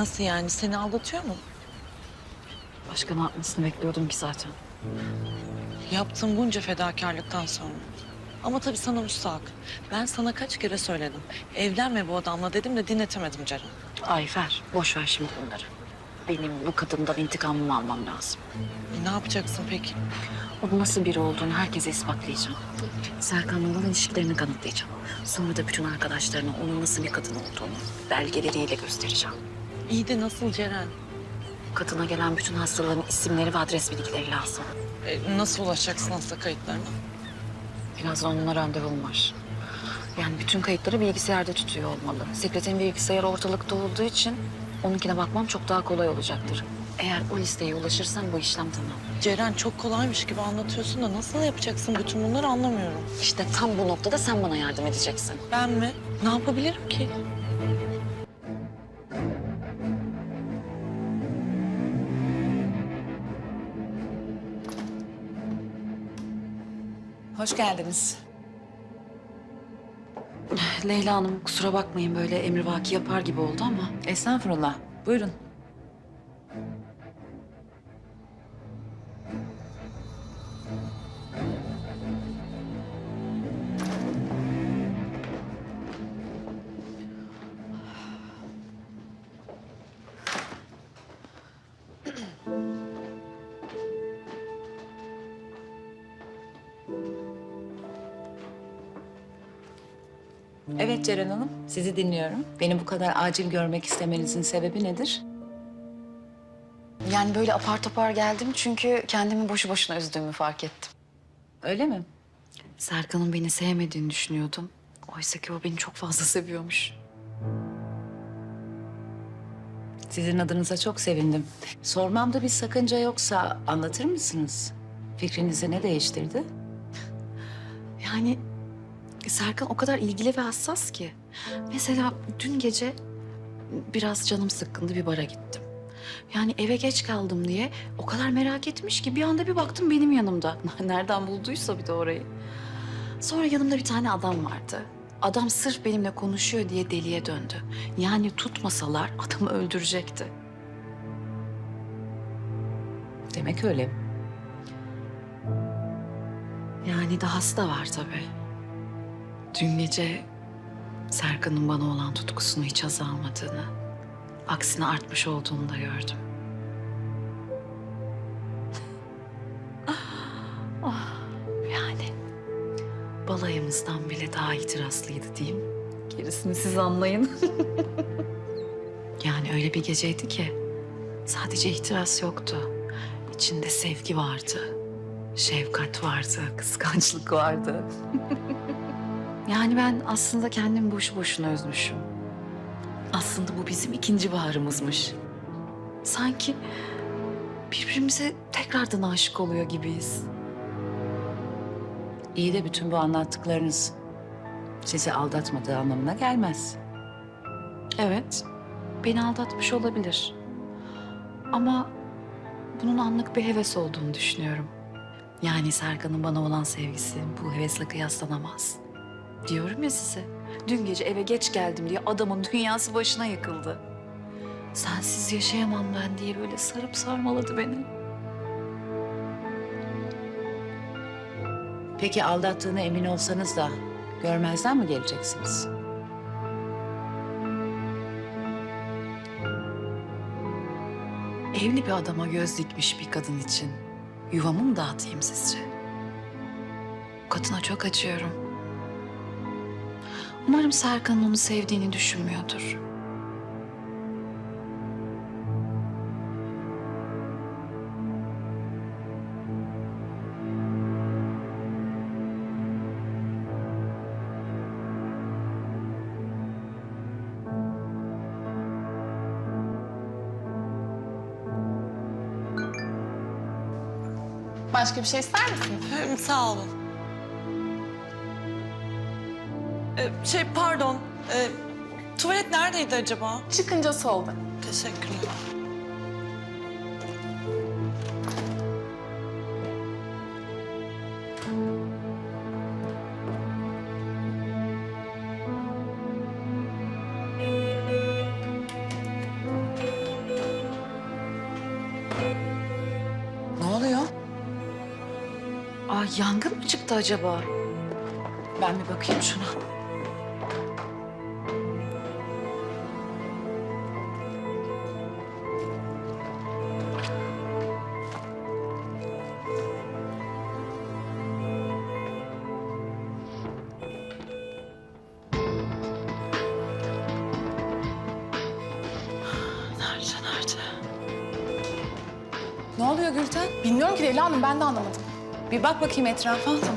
Nasıl yani? Seni aldatıyor mu? Başka ne yapmasını bekliyordum ki zaten. Yaptığın bunca fedakarlıktan sonra. Ama tabii sana müstahak. Ben sana kaç kere söyledim. Evlenme bu adamla dedim de dinletemedim Ceren. Ayfer, boş ver şimdi bunları. Benim bu kadından intikamımı almam lazım. E, ne yapacaksın peki? Onun nasıl biri olduğunu herkese ispatlayacağım. Serkan'la olan ilişkilerini kanıtlayacağım. Sonra da bütün arkadaşlarına onun nasıl bir kadın olduğunu belgeleriyle göstereceğim. İyi de nasıl Ceren? Kadına gelen bütün hastaların isimleri ve adres bilgileri lazım. E, nasıl ulaşacaksın hasta kayıtlarına? Birazdan onunla randevum var. Yani bütün kayıtları bilgisayarda tutuyor olmalı. Sekreterin bilgisayarı ortalıkta olduğu için onunkine bakmam çok daha kolay olacaktır. Eğer o listeye ulaşırsam bu işlem tamam. Ceren çok kolaymış gibi anlatıyorsun da nasıl yapacaksın bütün bunları anlamıyorum. İşte tam bu noktada sen bana yardım edeceksin. Ben mi? Ne yapabilirim ki? Hoş geldiniz. Leyla Hanım kusura bakmayın böyle emrivaki yapar gibi oldu ama. Estağfurullah. Buyurun. Evet Ceren Hanım, sizi dinliyorum. Beni bu kadar acil görmek istemenizin sebebi nedir? Yani böyle apar topar geldim çünkü kendimi boşu boşuna üzdüğümü fark ettim. Öyle mi? Serkan'ın beni sevmediğini düşünüyordum. Oysa ki o beni çok fazla seviyormuş. Sizin adınıza çok sevindim. Sormamda bir sakınca yoksa anlatır mısınız? Fikrinizi ne değiştirdi? Yani Serkan o kadar ilgili ve hassas ki. Mesela dün gece biraz canım sıkkındı bir bara gittim. Yani eve geç kaldım diye o kadar merak etmiş ki bir anda bir baktım benim yanımda. Nereden bulduysa bir de orayı. Sonra yanımda bir tane adam vardı. Adam sırf benimle konuşuyor diye deliye döndü. Yani tutmasalar adamı öldürecekti. Demek öyle. Yani dahası da var tabii. Dün gece Serkan'ın bana olan tutkusunu hiç azalmadığını, aksine artmış olduğunu da gördüm. Ah, yani balayımızdan bile daha itiraslıydı diyeyim. Gerisini siz anlayın. yani öyle bir geceydi ki sadece ihtiras yoktu. İçinde sevgi vardı. Şefkat vardı, kıskançlık vardı. yani ben aslında kendimi boşu boşuna üzmüşüm. Aslında bu bizim ikinci baharımızmış. Sanki birbirimize tekrardan aşık oluyor gibiyiz. İyi de bütün bu anlattıklarınız sizi aldatmadığı anlamına gelmez. Evet, beni aldatmış olabilir. Ama bunun anlık bir heves olduğunu düşünüyorum. Yani Serkan'ın bana olan sevgisi bu hevesle kıyaslanamaz. Diyorum ya size. Dün gece eve geç geldim diye adamın dünyası başına yıkıldı. Sensiz yaşayamam ben diye böyle sarıp sarmaladı beni. Peki aldattığına emin olsanız da görmezden mi geleceksiniz? Evli bir adama göz dikmiş bir kadın için yuvamı mı dağıtayım sizce? Kadına çok acıyorum. Umarım Serkan'ın onu sevdiğini düşünmüyordur. Başka bir şey ister misin? Sağ olun. Ee, şey pardon. Ee, tuvalet neredeydi acaba? Çıkınca solda. Teşekkürler. Ne oluyor? Aa, yangın mı çıktı acaba? Ben bir bakayım şuna. Ne oluyor Gülten? Bilmiyorum ki Leyla Hanım ben de anlamadım. Bir bak bakayım etrafa. Tamam.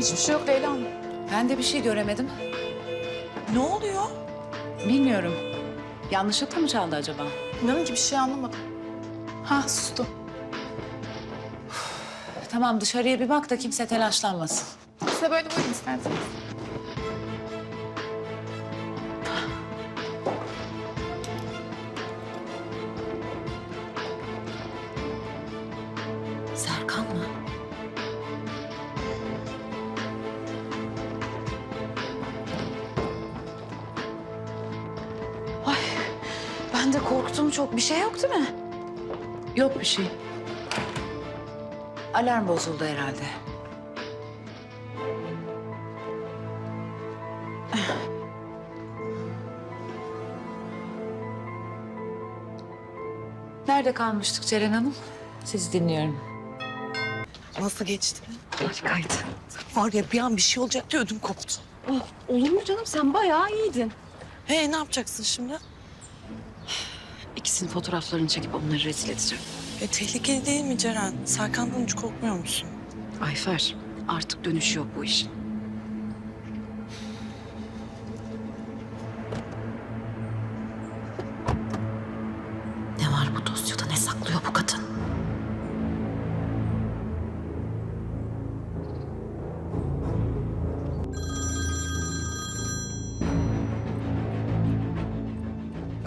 Hiçbir şey yok Leyla Hanım. Ben de bir şey göremedim. Ne oluyor? Bilmiyorum. Yanlışlıkla mı çaldı acaba? İnanın ki bir şey anlamadım. Ha sustu. Tamam dışarıya bir bak da kimse telaşlanmasın. Size böyle buyurun isterseniz. Serkan mı? Ben de korktum çok. Bir şey yok değil mi? Yok bir şey. Alarm bozuldu herhalde. Nerede kalmıştık Ceren Hanım? Sizi dinliyorum. Nasıl geçti? Harikaydı. Var ya bir an bir şey olacak diye ödüm koptu. Olur mu canım? Sen bayağı iyiydin. He ne yapacaksın şimdi? İkisinin fotoğraflarını çekip onları rezil edeceğim. E, tehlikeli değil mi Ceren? Serkan'dan hiç korkmuyor musun? Ayfer artık dönüş yok bu işin. Ne var bu dosyada? Ne saklıyor bu kadın?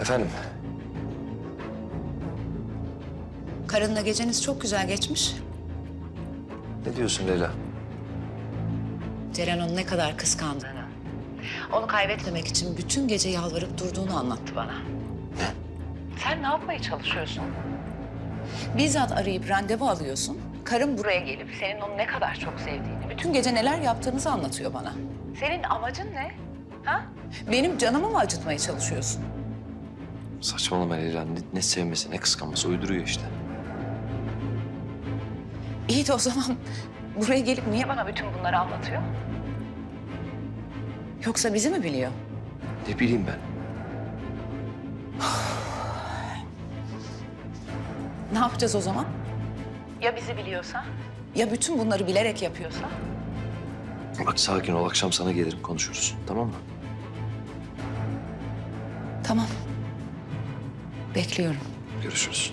Efendim, Karınla geceniz çok güzel geçmiş. ne diyorsun Leyla? Ceren onu ne kadar kıskandığını. Onu kaybetmemek için bütün gece yalvarıp durduğunu anlattı bana. Ne? Sen ne yapmaya çalışıyorsun? Bizzat arayıp randevu alıyorsun. Karım buraya gelip senin onu ne kadar çok sevdiğini, bütün gece neler yaptığınızı anlatıyor bana. Senin amacın ne? Ha? Benim canımı mı acıtmaya çalışıyorsun? Saçmalama Leyla. Ne, ne sevmesi, ne kıskanması uyduruyor işte. İyi de o zaman buraya gelip niye bana bütün bunları anlatıyor? Yoksa bizi mi biliyor? Ne bileyim ben. Ne yapacağız o zaman? Ya bizi biliyorsa? Ya bütün bunları bilerek yapıyorsa? Bak sakin ol, akşam sana gelirim konuşuruz. Tamam mı? Tamam. Bekliyorum. Görüşürüz.